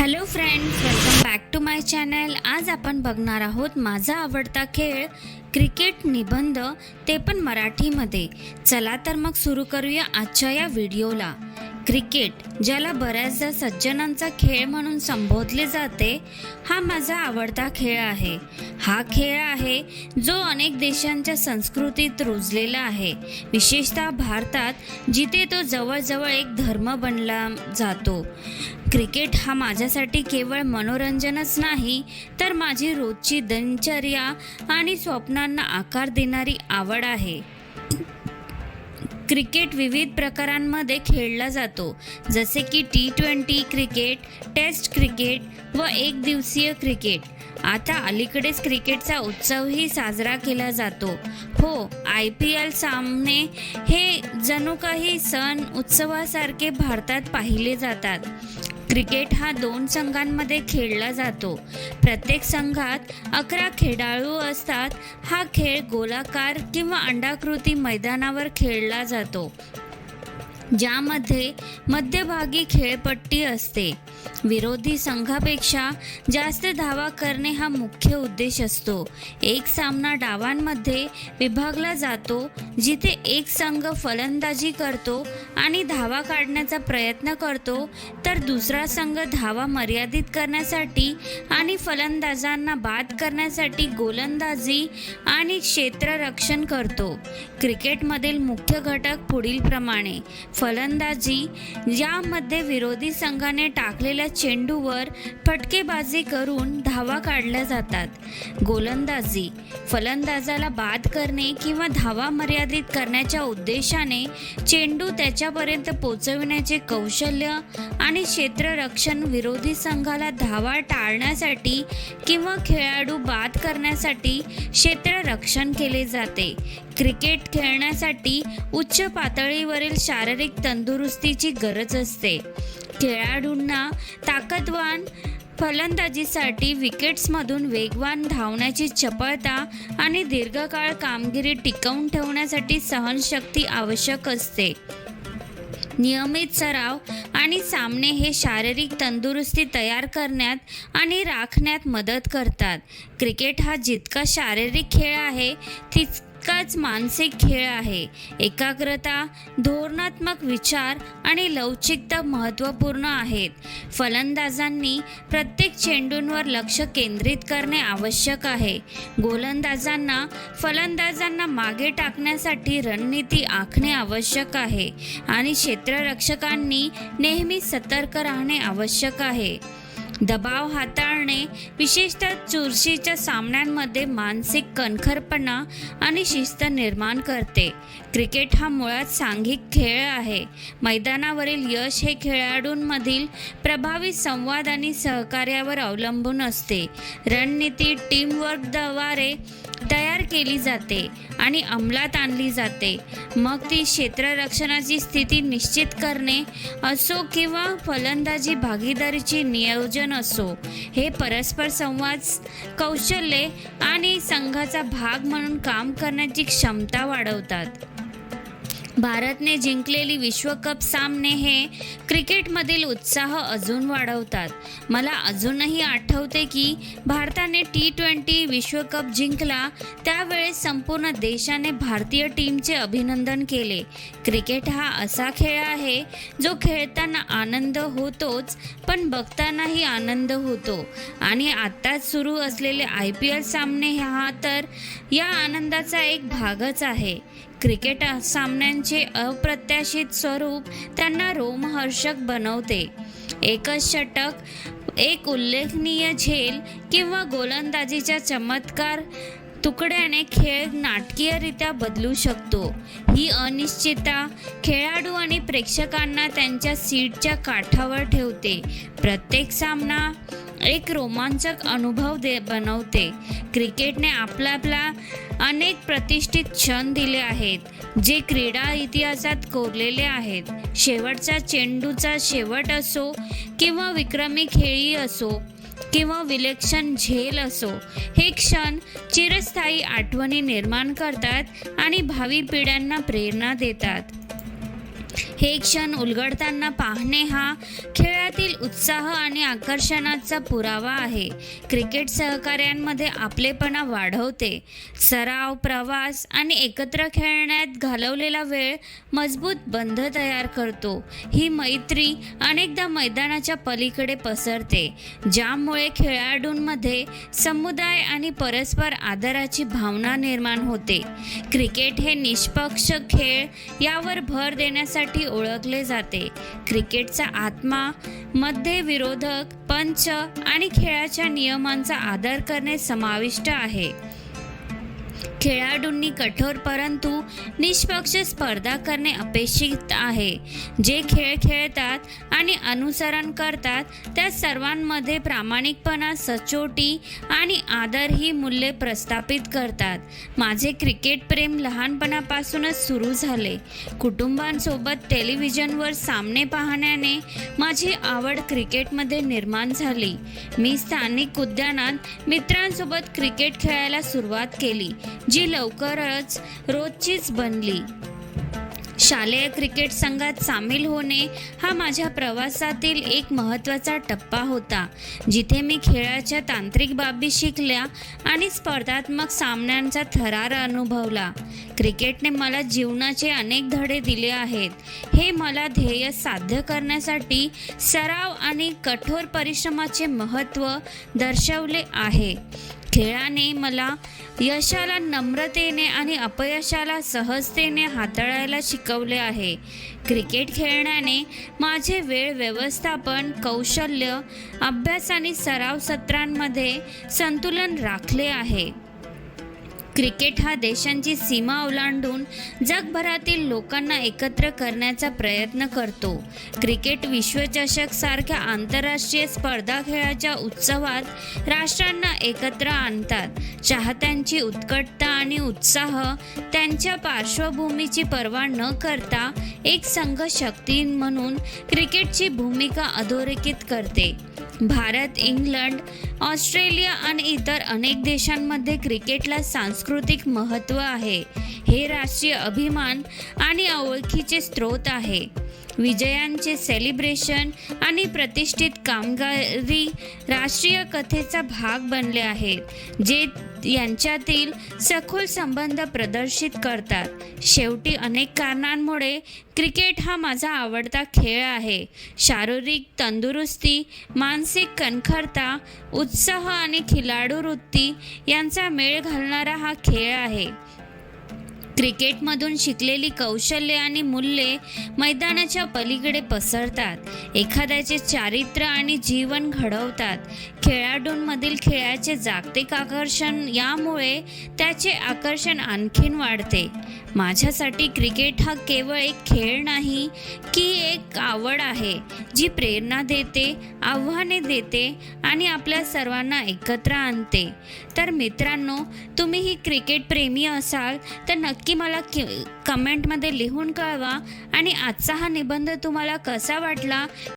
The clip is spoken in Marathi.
Hello friends welcome back to my channel आज आपण बघणार आहोत माझा आवडता खेळ क्रिकेट निबंध ते पण मराठीमध्ये. चला तर मग सुरू करूया आजच्या या व्हिडिओला. क्रिकेट ज्याला बऱ्याचदा सज्जनांचा खेळ म्हणून संबोधले जाते हा माझा आवडता खेळ आहे. हा खेळ आहे जो अनेक देशांच्या संस्कृतीत रुजलेला आहे. विशेषतः भारतात जिथे तो जवळजवळ एक धर्म बनला जातो. क्रिकेट हा माझ्यासाठी केवळ मनोरंजनच नाही तर माझी रोजची दिनचर्या आणि स्वप्नांना आकार देणारी आवड आहे. क्रिकेट विविध प्रकारांमध्ये खेळला जातो. जसे की T twenty cricket test cricket व एक दिवसीय क्रिकेट. आता अलीकडेच क्रिकेटचा उत्सवही साजरा केला जातो. हो आय पी एल सामने हे जणू काही सण उत्सवासारखे भारतात पाहिले जातात. क्रिकेट हा दोन संघांमध्ये खेळला जातो. प्रत्येक संघात अकरा खेळाडू असतात. हा खेळ गोलाकार किंवा अंडाकृती मैदानावर खेळला जातो. ज्यामध्ये मध्यभागी खेळपट्टी असते. विरोधी संघापेक्षा जास्त धावा करणे हा मुख्य उद्देश असतो. एक सामना डावांमध्ये विभागला जातो जिथे एक संघ फलंदाजी करतो आणि धावा काढण्याचा प्रयत्न करतो तर दुसरा संघ धावा मर्यादित करण्यासाठी आणि फलंदाजांना बाद करण्यासाठी गोलंदाजी आणि क्षेत्ररक्षण करतो. क्रिकेटमधील मुख्य घटक पुढीलप्रमाणे फलंदाजी यामध्ये विरोधी संघाने टाकलेल्या चेंडूवर फटकेबाजी करून धावा काढल्या जातात. गोलंदाजी फलंदाजाला बाद करणे किंवा धावा मर्यादित करण्याच्या उद्देशाने चेंडू त्याच्यापर्यंत पोचविण्याचे कौशल्य आणि क्षेत्ररक्षण विरोधी संघाला धावा टाळण्यासाठी किंवा खेळाडू बाद करण्यासाठी क्षेत्ररक्षण केले जाते. क्रिकेट खेळण्यासाठी उच्च पातळीवरील शारीरिक तंदुरुस्तीची गरज असते. खेळाडूंना ताकदवान फलंदाजीसाठी विकेट्समधून वेगवान धावण्याची चपळता आणि दीर्घकाळ कामगिरी टिकवून ठेवण्यासाठी सहनशक्ती आवश्यक असते. नियमित सराव आणि सामने हे शारीरिक तंदुरुस्ती तयार करण्यात आणि राखण्यात मदत करतात. क्रिकेट हा जितका शारीरिक खेळ आहे तितकाच मानसिक खेळ आहे. एकाग्रता धोरणात्मक विचार आणि लवचिकता महत्त्वपूर्ण आहेत. फलंदाजांनी प्रत्येक चेंडूंवर लक्ष केंद्रित करणे आवश्यक आहे. गोलंदाजांना फलंदाजांना मागे टाकण्यासाठी रणनीती आखणे आवश्यक आहे आणि क्षेत्ररक्षकांनी नेहमी सतर्क राहणे आवश्यक आहे. दबाव हाताळणे विशेषतः चुरशीच्या सामन्यांमध्ये मानसिक कणखरपणा आणि शिस्त निर्माण करते. क्रिकेट हा मुळात सांघिक खेळ आहे. मैदानावरील यश हे खेळाडूंमधील प्रभावी संवाद आणि सहकार्यावर अवलंबून असते. रणनीती टीमवर्कद्वारे तयार केली जाते आणि अंमलात आणली जाते. मग ती क्षेत्ररक्षणाची स्थिती निश्चित करणे असो किंवा फलंदाजी भागीदारीचे नियोजन असो हे परस्पर संवाद कौशल्ये आणि संघाचा भाग म्हणून काम करण्याची क्षमता वाढवतात. भारतने जिंकलेली विश्वकप सामने हे क्रिकेटमधील उत्साह अजून वाढवतात. मला अजूनही आठवते की भारताने टी ट्वेंटी विश्वकप जिंकला त्यावेळेस संपूर्ण देशाने भारतीय टीमचे अभिनंदन केले. क्रिकेट हा असा खेळ आहे जो खेळताना आनंद होतोच पण बघतानाही आनंद होतो. आणि आत्ताच सुरू असलेले आय पी एल सामने हा तर या आनंदाचा एक भागच आहे. क्रिकेट सामन्यांचे अप्रत्याशित स्वरूप त्यांना रोमहर्ष आकर्षक बनवते. एकच षटक एक उल्लेखनीय झेल किंवा गोलंदाजीचा चमत्कार तुकड्याने खेळ नाटकीयरित्या बदलू शकतो. ही अनिश्चितता खेळाडू आणि प्रेक्षकांना त्यांच्या सीटच्या काठावर ठेवते. प्रत्येक सामना एक रोमांचक अनुभव दे बनवते. क्रिकेटने आपला आपला अनेक प्रतिष्ठित क्षण दिले आहेत जे क्रीडा इतिहासात कोरलेले आहेत. शेवटचा चेंडूचा शेवट असो किंवा विक्रमी खेळी असो किंवा विलक्षण झेल असो हे क्षण चिरस्थायी आठवणी निर्माण करतात आणि भावी पिढ्यांना प्रेरणा देतात. हे क्षण उलगडताना पाहणे हा खेळातील उत्साह आणि आकर्षणाचा पुरावा आहे. क्रिकेट सहकार्यांमध्ये आपलेपणा वाढवते. सराव प्रवास आणि एकत्र खेळण्यात घालवलेला वेळ मजबूत बंध तयार करतो. ही मैत्री अनेकदा मैदानाच्या पलीकडे पसरते ज्यामुळे खेळाडूंमध्ये समुदाय आणि परस्पर आदराची भावना निर्माण होते. क्रिकेट हे निष्पक्ष खेळ यावर भर देण्यासाठी ओळखले जाते. क्रिकेटचा आत्मा मध्ये विरोधक पंच आणि खेळाच्या नियमांचा आदर करणे समाविष्ट आहे. खेळाडूंनी कठोर परंतु निष्पक्ष स्पर्धा करणे अपेक्षित आहे. जे खेळ खेळतात आणि अनुसरण करतात त्या सर्वांमध्ये प्रामाणिकपणा सचोटी आणि आदर ही मूल्ये प्रस्थापित करतात. माझे क्रिकेट प्रेम लहानपणापासूनच सुरू झाले. कुटुंबांसोबत टेलिव्हिजनवर सामने पाहण्याने माझी आवड क्रिकेटमध्ये निर्माण झाली. मी स्थानिक उद्यानात मित्रांसोबत क्रिकेट खेळायला सुरुवात केली. जी लवकरच रोजचीच बनली. शालेय क्रिकेट संघात सामील होणे हा माझ्या प्रवासातील एक महत्त्वाचा टप्पा होता जिथे मी खेळाच्या तांत्रिक बाबी शिकल्या आणि स्पर्धात्मक सामन्यांचा थरार अनुभवला. क्रिकेटने मला जीवनाचे अनेक धडे दिले आहेत. हे मला ध्येय साध्य करण्यासाठी सराव आणि कठोर परिश्रमाचे महत्त्व दर्शवले आहे. खेळाने मला यशाला नम्रतेने आणि अपयशाला सहजतेने हाताळायला शिकवले आहे. क्रिकेट खेळण्याने माझे वेळ व्यवस्थापन कौशल्य अभ्यास आणि सराव सत्रांमध्ये संतुलन राखले आहे. क्रिकेट हा देशांची सीमा ओलांडून जगभरातील लोकांना एकत्र करण्याचा प्रयत्न करतो. क्रिकेट विश्वचषक सारख्या आंतरराष्ट्रीय स्पर्धा खेळाच्या उत्सवात राष्ट्रांना एकत्र आणतात. चाहत्यांची उत्कटता आणि उत्साह त्यांच्या पार्श्वभूमीची पर्वा न करता एक संघ शक्ती म्हणून क्रिकेटची भूमिका अधोरेखित करते. भारत इंग्लंड ऑस्ट्रेलिया आणि इतर अनेक देशांमध्ये क्रिकेटला सांस्कृतिक महत्त्व आहे. हे राष्ट्रीय अभिमान आणि ओळखीचे स्रोत आहे. विजयांचे सेलिब्रेशन आणि प्रतिष्ठित कामगारी राष्ट्रीय कथेचा भाग बनले आहेत जे यांच्यातील सखोल संबंध प्रदर्शित करतात. शेवटी अनेक कारणांमुळे क्रिकेट हा माझा आवडता खेळ आहे. शारीरिक तंदुरुस्ती मानसिक कणखरता उत्साह आणि खिलाडू वृत्ती यांचा मेळ घालणारा हा खेळ आहे. क्रिकेटमधून शिकलेली कौशल्ये आणि मूल्ये मैदानाच्या पलीकडे पसरतात. एखाद्याचे चारित्र्य आणि जीवन घडवतात. खेळाडूंमधील खेळाचे जागतिक आकर्षण यामुळे त्याचे आकर्षण आणखीन वाढते. माझ्यासाठी क्रिकेट हा केवळ एक खेळ नाही की एक आवड आहे. जी प्रेरणा देते आव्हाने देते आणि आपल्या सर्वांना एकत्र आणते. तर मित्रांनो तुम्ही ही क्रिकेट प्रेमी असाल तर नक्की मला कि कमेंटमध्ये लिहून कळवा आणि आजचा हा निबंध तुम्हाला कसा वाटला?